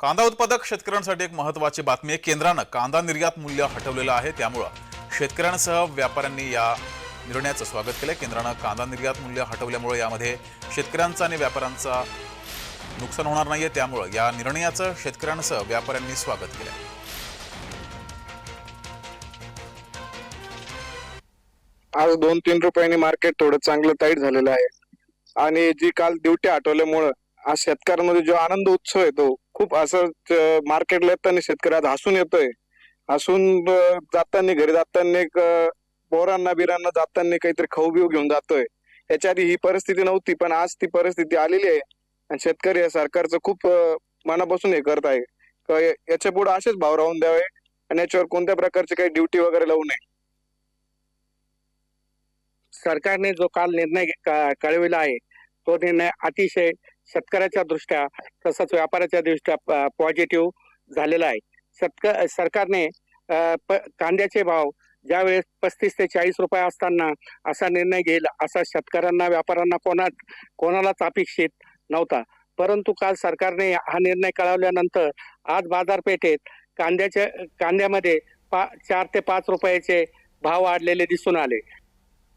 कांदा उत्पादक शेतकऱ्यांसाठी एक महत्त्वाची बातमी आहे. केंद्रानं कांदा निर्यात मूल्य हटवलेलं आहे. त्यामुळं शेतकऱ्यांसह व्यापाऱ्यांनी या निर्णयाचं स्वागत केलं केंद्रानं कांदा निर्यात मूल्य हटवल्यामुळे यामध्ये शेतकऱ्यांचा आणि व्यापाऱ्यांचा नुकसान होणार नाहीये. त्यामुळं या निर्णयाचं शेतकऱ्यांसह व्यापाऱ्यांनी स्वागत केलं आज दोन तीन रुपयांनी मार्केट थोडं चांगलं टाईट झालेलं आहे. आणि जी काल ड्युटी हटवल्यामुळं आज शेतकऱ्यांमध्ये जो आनंद उत्सव येतो खूप असं मार्केटला येताना शेतकरी आज हसून येतोय. हसून जाताना घरी जाताना पोरांना बिरांना जाताना काहीतरी खाऊ बिऊ घेऊन जातोय. याच्या आधी ही परिस्थिती नव्हती पण आज ती परिस्थिती आलेली आहे. आणि शेतकरी या सरकारचं खूप मनापासून हे करत आहे. याच्यापुढे असेच भाव राहून द्यावे आणि याच्यावर कोणत्या प्रकारची काही ड्युटी वगैरे लावू नये. सरकारने जो काल निर्णय कळविला आहे तो निर्णय अतिशय शेतकऱ्याच्या दृष्ट्या तसंच व्यापाऱ्याच्या दृष्ट्या पॉझिटिव्ह झालेला आहे. शेतक सरकारने प- कांद्याचे भाव ज्यावेळेस पस्तीस ते चाळीस रुपये असताना असा निर्णय घेईल असा शेतकऱ्यांना व्यापाऱ्यांना कोणा कोणालाच अपेक्षित नव्हता. परंतु काल सरकारने हा निर्णय कळवल्यानंतर आज बाजारपेठेत कांद्याच्या कांद्यामध्ये पा चार ते पाच रुपयाचे भाव वाढलेले दिसून आले.